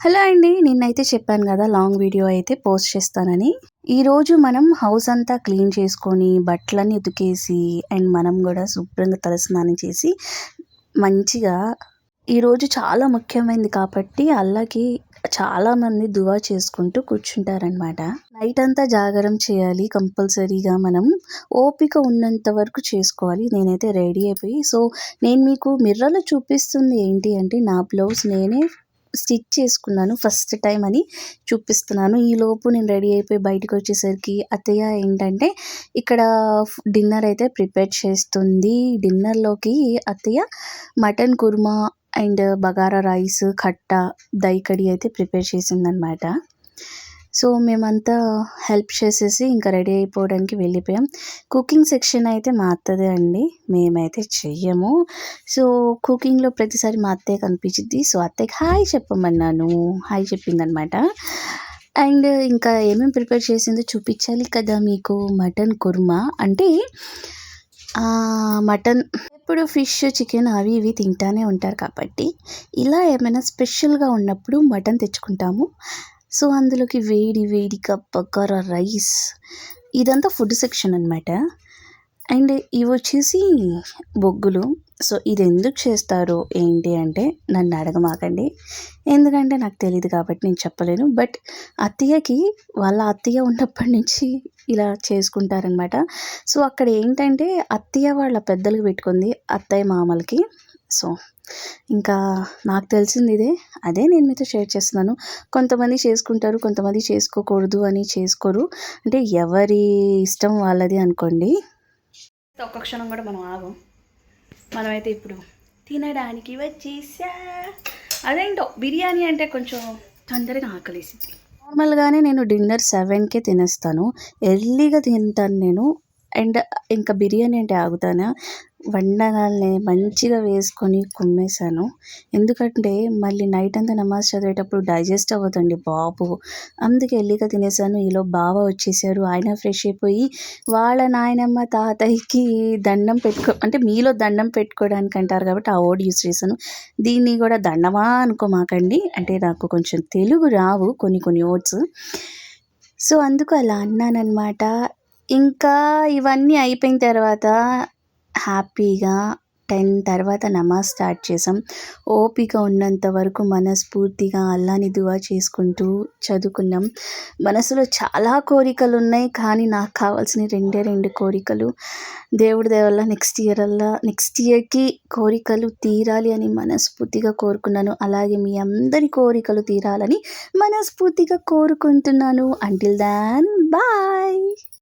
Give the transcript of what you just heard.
Hello అండి నిన్నైతే చెప్పాను కదా లాంగ్ వీడియో అయితే పోస్ట్ చేస్తానని. ఈరోజు మనం హౌస్ అంతా క్లీన్ చేసుకొని బట్టలన్నీ ఉతికేసి అండ్ మనం కూడా శుభ్రంగా తలస్నానం చేసి మంచిగా ఈరోజు చాలా ముఖ్యమైనది కాబట్టి అల్లాకి చాలామంది దువా చేసుకుంటూ కూర్చుంటారనమాట నైట్ అంతా జాగరం చేయాలి కంపల్సరీగా మనం ఓపిక ఉన్నంత వరకు చేసుకోవాలి. నేనైతే రెడీ అయిపోయి సో నేను మీకు మిర్రలో చూపిస్తుంది ఏంటి అంటే నా బ్లౌజ్ నేనే స్టిచ్ చేసుకున్నాను ఫస్ట్ టైం అని చూపిస్తున్నాను. ఈ లోపు నేను రెడీ అయిపోయి బయటకు వచ్చేసరికి అత్తయ్య ఏంటంటే ఇక్కడ డిన్నర్ అయితే ప్రిపేర్ చేస్తుంది. డిన్నర్లోకి అత్తయ్య mutton kurma and bagara rice khatta దహి కడి అయితే ప్రిపేర్ చేసిందనమాట. సో మేమంతా హెల్ప్ చేసేసి ఇంకా రెడీ అయిపోవడానికి వెళ్ళిపోయాం. కుకింగ్ సెక్షన్ అయితే మా అత్తదే అండి మేమైతే చెయ్యము. సో కుకింగ్లో ప్రతిసారి మా అత్తయ్య కనిపించింది సో అత్తయ్యకి హాయ్ చెప్పమన్నాను. హాయ్ చెప్పిందనమాట. అండ్ ఇంకా ఏమేమి ప్రిపేర్ చేసిందో చూపించాలి కదా మీకు. మటన్ కుర్మా అంటే మటన్ ఎప్పుడు ఫిష్ చికెన్ అవి ఇవి తింటానే ఉంటారు కాబట్టి ఇలా ఏమైనా స్పెషల్గా ఉన్నప్పుడు మటన్ తెచ్చుకుంటాము. సో అందులోకి వేడి వేడిగా బగారా రైస్ ఇదంతా ఫుడ్ సెక్షన్ అనమాట అండ్ ఇవి వచ్చేసి బొగ్గులు. సో ఇది ఎందుకు చేస్తారు ఏంటి అంటే నన్ను అడగమాకండి. ఎందుకంటే నాకు తెలియదు కాబట్టి నేను చెప్పలేను. బట్ అత్తయ్యకి వాళ్ళ అత్తయ్య ఉన్నప్పటి నుంచి ఇలా చేసుకుంటారనమాట సో అక్కడ ఏంటంటే అత్తయ్య వాళ్ళ పెద్దలకు పెట్టుకుంది అత్తయ్య మామలకి. సో ఇంకా నాకు తెలిసింది ఇదే అదే నేను మీతో షేర్ చేస్తున్నాను. కొంతమంది చేసుకుంటారు కొంతమంది చేసుకోకూడదు అని చేసుకోరు. అంటే ఎవరి ఇష్టం వాళ్ళది అనుకోండి. ఒక్క క్షణం కూడా మనం ఆగం. మనమైతే ఇప్పుడు తినడానికి వచ్చేసా? అదేంటో బిర్యానీ అంటే కొంచెం తొందరగా ఆకలేసింది. నార్మల్గానే నేను డిన్నర్ సెవెన్కే తినేస్తాను. ఎర్లీగా తింటాను నేను. అండ్ ఇంకా బిర్యానీ అంటే ఆగుతానా? వండగానే మంచిగా వేసుకొని కుమ్మేశాను. ఎందుకంటే మళ్ళీ నైట్ అంతా నమాజ్ చదివేటప్పుడు డైజెస్ట్ అవ్వదండి బాబు. అందుకే ఎల్లిగా తినేసాను ఈలో బావ వచ్చేసారు ఆయన ఫ్రెష్ అయిపోయి వాళ్ళ నాయనమ్మ తాతయ్యకి దండం పెట్టుకో అంటే మీలో దండం పెట్టుకోవడానికి అంటారు కాబట్టి ఆ ఓడి యూస్ చేశాను. దీన్ని కూడా దండమా అనుకోమాకండి. అంటే నాకు కొంచెం తెలుగు రావు కొన్ని కొన్ని ఓట్స్ సో అందుకు అలా అన్నానమాట ఇంకా ఇవన్నీ అయిపోయిన తర్వాత హ్యాపీగా టెన్ తర్వాత నమాజ్ స్టార్ట్ చేసాం ఓపిక ఉన్నంత వరకు మనస్ఫూర్తిగా అల్లాని దువా చేసుకుంటూ చదువుకున్నాం. మనసులో చాలా కోరికలు ఉన్నాయి కానీ నాకు కావాల్సిన రెండే రెండు కోరికలు. దేవుడి దేవల్ల నెక్స్ట్ ఇయర్ అల్లా నెక్స్ట్ ఇయర్కి కోరికలు తీరాలి అని మనస్ఫూర్తిగా కోరుకున్నాను. అలాగే మీ అందరి కోరికలు తీరాలని మనస్ఫూర్తిగా కోరుకుంటున్నాను. అంటిల్ దాన్ బాయ్